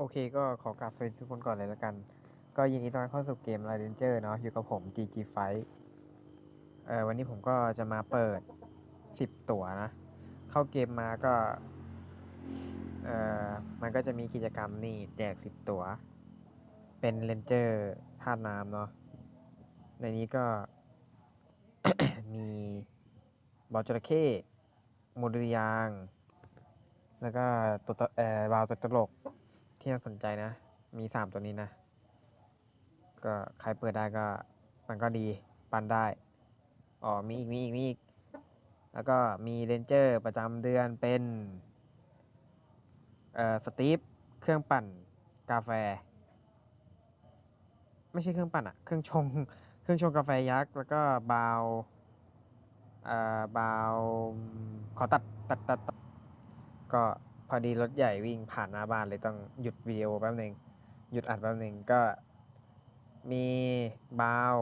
โอเคก็ขอกราบสวัสดีทุกคนก่อนเลยแล้วกัน ก็ยินดีต้อนรับเข้าสู่เกม r a n g e r เนาะอยู่กับผม GG Fight เออวันนี้ผมก็จะมาเปิด 10 ตั๋วนะ เข้าเกมมาก็เออมันก็จะมีกิจกรรมนี่แจก 10 ตั๋ว เป็นเรนเจอร์ธาตุน้ำเนาะในนี้ก็ มีบอลจระเข้มดูลยาง แล้วก็ตัวเอ่อบาวตัวตลก ที่น่าสนใจนะ มีสามตัวนี้นะ ก็ใครเปิดได้ก็มันก็ดี ปันได้ อ๋อ มีอีก มีอีก มีอีก แล้วก็มีเรนเจอร์ประจำเดือนเป็น เอ่อ สตีฟ เครื่องปั่น กาแฟ ไม่ใช่เครื่องปั่นอะเครื่องชง เครื่องชงกาแฟยักษ์ แล้วก็บาว เอ่อ บาว ขอตัด ตัดตัดตัดก็ พอดีรถใหญ่วิ่งผ่านหน้าบ้านเลยต้องหยุดวิดีโอแป๊บหนึ่งหยุดอัดแป๊บหนึ่งก็มีบาว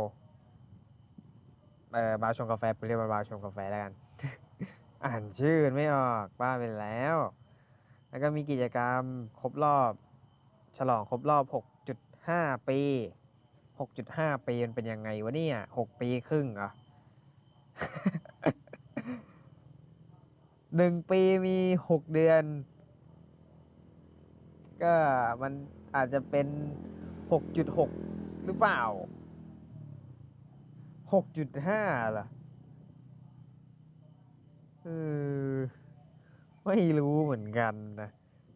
เออบาวชงกาแฟไปเรียกว่าบาวชงกาแฟแล้วกัน อ่านชื่อไม่ออกบ้าไปแล้ว แล้วก็มีกิจกรรมครบรอบ ฉลองครบรอบ 6.5 ปี 6.5 ปีมันเป็นยังไงวะเนี่ย 6 ปีครึ่งเหรอหนึ่งปีมีหกเดือน ก็มันอาจจะเป็นหกจุดหกหรือเปล่าหกจุดห้าล่ะเออไม่รู้เหมือนกันนะ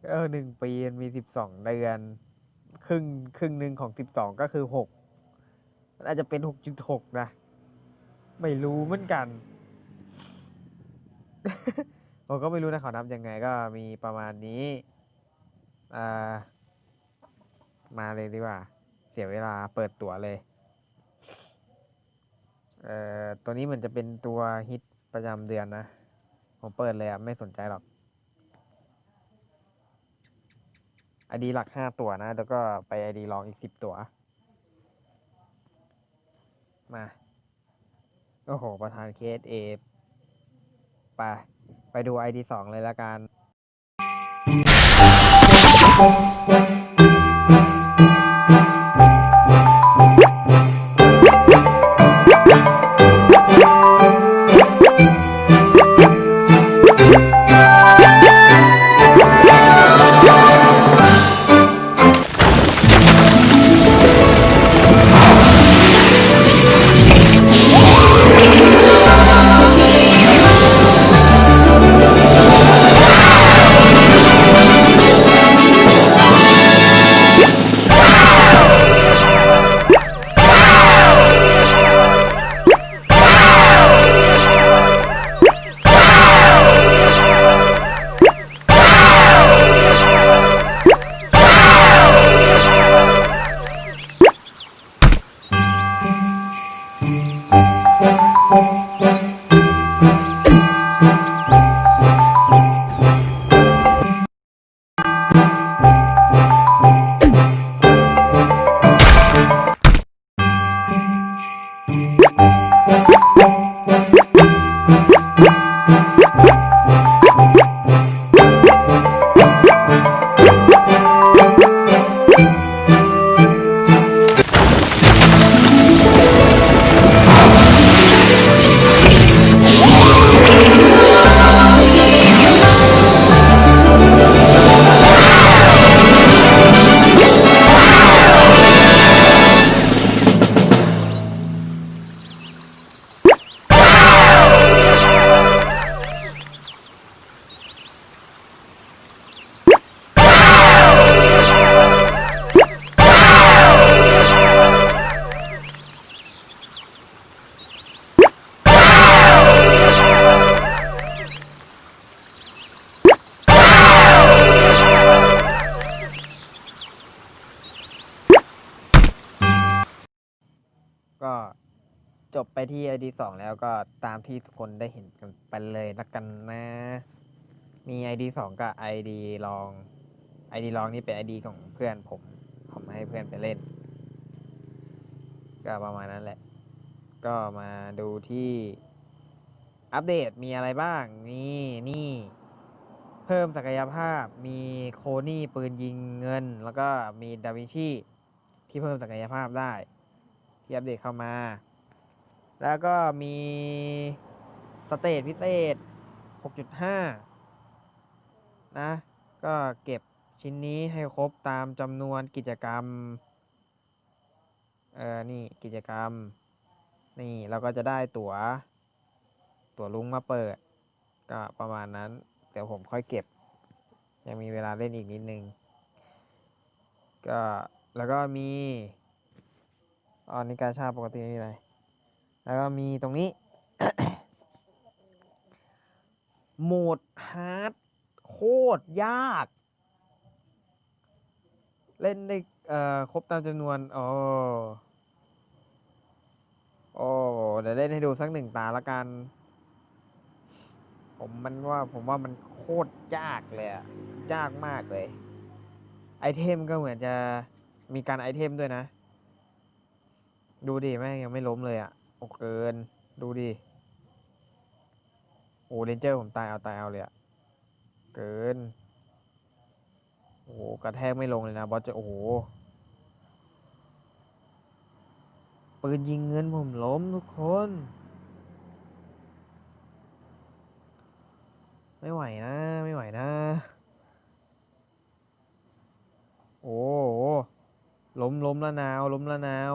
เออหนึ่งปีมีสิบสองเดือน ครึ่งครึ่งหนึ่งของสิบสองก็คือหกมันอาจจะเป็นหกจุดหกนะ ไม่รู้เหมือนกัน ผมก็ไม่รู้นะขานับยังไงก็มีประมาณนี้ อ่ามาเลยดีกว่า เสียเวลาเปิดตั๋วเลย เอ่อ ตัวนี้เหมือนจะเป็นตัวฮิตประจำเดือนนะ ผมเปิดเลยอะ ไม่สนใจหรอกไอดีหลักห้าตัวนะ แล้วก็ไปไอดีรองอีกสิบตัว มา โอ้โห ประธานเคสเอไป ไปดู ID สองเลยละกัน Thank you. ก็จบไปที่ ID สองแล้วก็ตามที่ทุกคนได้เห็นกันไปเลยละกันนะ มี ID สองกับ ID ลอง ID ลองนี่เป็น ID ของเพื่อนผม ผมให้เพื่อนไปเล่น ก็ประมาณนั้นแหละ ก็มาดูที่อัปเดตมีอะไรบ้าง นี่นี่ เพิ่มศักยภาพมีโคนี่ปืนยิงเงิน แล้วก็มีดาวินชีที่เพิ่มศักยภาพได้ ที่อัปเดตเข้ามา แล้วก็มีสเตจพิเศษ 6.5 นะ ก็เก็บชิ้นนี้ให้ครบตามจำนวนกิจกรรม เออ นี่กิจกรรม นี่เราก็จะได้ตั๋ว ตั๋วลุงมาเปิด ก็ประมาณนั้น เดี๋ยวผมค่อยเก็บ ยังมีเวลาเล่นอีกนิดนึง ก็แล้วก็มี อ๋อนี่กาชาปกตินี่อะไรแล้วก็มีตรงนี้ โหมดฮาร์ดโคตรยาก เล่นได้เอ่อครบตามจำนวนอ๋อโอ้เดี๋ยวเล่นให้ดูสักหนึ่งตาละกัน ผมมันว่าผมว่ามันโคตรยากเลยอะยากมากเลย ไอเทมก็เหมือนจะมีการไอเทมด้วยนะ ดูดิแม่งยังไม่ล้มเลยอะโอเกิน ดูดิโอ้เรนเจอร์ผมตายเอาตายเอาเลยอะเกินโอ้กระแทกไม่ลงเลยนะบอสจะโอ้โหปืนยิงเงินผมล้มทุกคน ไม่ไหวนะ ไม่ไหวนะ โอ้ล้มล้มละนาว ล้มละนาว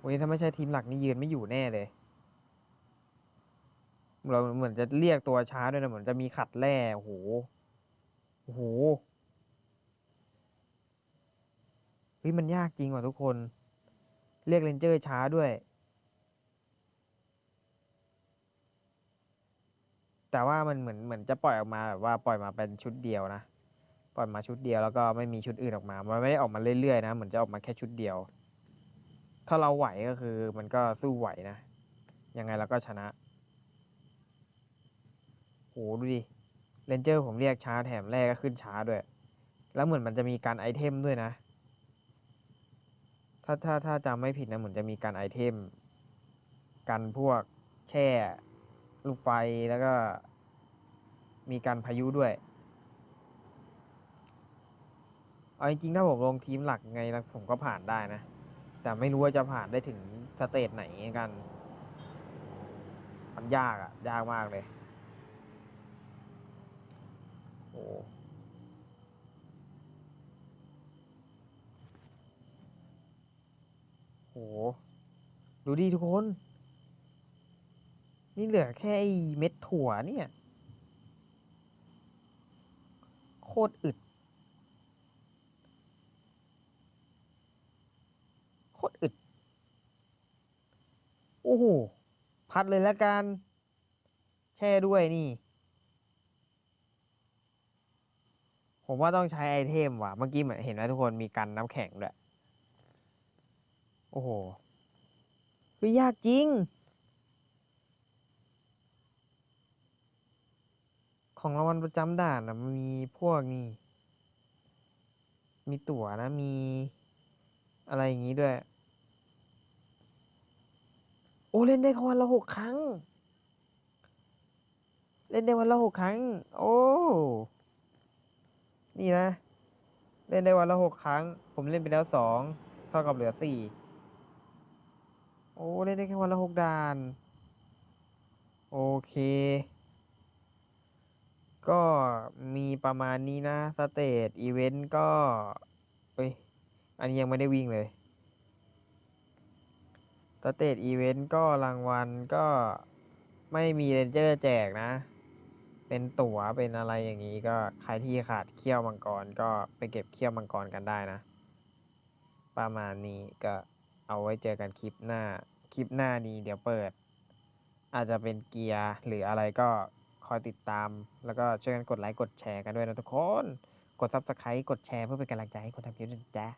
วันนี้ถ้าไม่ใช่ทีมหลักนี่ยืนไม่อยู่แน่เลย เราเหมือนจะเรียกตัวช้าด้วยนะเหมือนจะมีขัดแร่โอ้โหโอ้โหเฮ้ยมันยากจริงว่ะทุกคน เรียกเรนเจอร์ช้าด้วย แต่ว่ามันเหมือนเหมือนจะปล่อยออกมาแบบว่าปล่อยมาเป็นชุดเดียวนะ ปล่อยมาชุดเดียวแล้วก็ไม่มีชุดอื่นออกมา มันไม่ได้ออกมาเรื่อยๆนะ เหมือนจะออกมาแค่ชุดเดียว ถ้าเราไหวก็คือมันก็สู้ไหวนะ ยังไงเราก็ชนะ โหดูดิเรนเจอร์ผมเรียกช้าแถมแรกก็ขึ้นช้าด้วย แล้วเหมือนมันจะมีการไอเทมด้วยนะ ถ้าถ้าถ้าจำไม่ผิดนะเหมือนจะมีการไอเทม กันพวกแช่ ลูกไฟแล้วก็ มีการพายุด้วยเอาจริงๆถ้าผมลงทีมหลักไงแล้วผมก็ผ่านได้นะ แต่ไม่รู้ว่าจะผ่านได้ถึงสเตจไหนกัน มันยากอะยากมากเลย โอ้โห ดูดิทุกคน นี่เหลือแค่ไอเม็ดถั่วเนี่ย โคตรอึด โคตรอึด โอ้โห พัดเลยแล้วกัน แช่ด้วยนี่ ผมว่าต้องใช้ไอเทมว่ะ เมื่อกี้เหมือนเห็นไหมทุกคนมีกันน้ำแข็งด้วย โอ้โหคือยากจริง ของรางวัลประจำด่านนะมันมีพวกนี่ มีตั๋วนะมีอะไรอย่างนี้ด้วย โอ้เล่นได้วันละหกครั้ง เล่นได้วันละหกครั้ง โอ้ นี่นะ เล่นได้วันละหกครั้ง ผมเล่นไปแล้วสองเท่ากับเหลือสี่โอ้เล่นได้แค่วันละหกด่าน โอเค ก็มีประมาณนี้นะ สเตจอีเวนต์ก็เอ้ย อันนี้ยังไม่ได้วิ่งเลย สเตจอีเวนต์ก็รางวัลก็ไม่มีเรนเจอร์แจกนะ เป็นตั๋วเป็นอะไรอย่างนี้ก็ใครที่ขาดเขี้ยวมังกรก็ไปเก็บเขี้ยวมังกรกันได้นะ ประมาณนี้ก็เอาไว้เจอกันคลิปหน้า คลิปหน้านี้เดี๋ยวเปิด อาจจะเป็นเกียร์หรืออะไรก็คอยติดตาม แล้วก็ช่วยกันกดไลค์กดแชร์กันด้วยนะทุกคน กด subscribe กดแชร์เพื่อเป็นกำลังใจให้คนทำคลิปด้วยจ๊ะ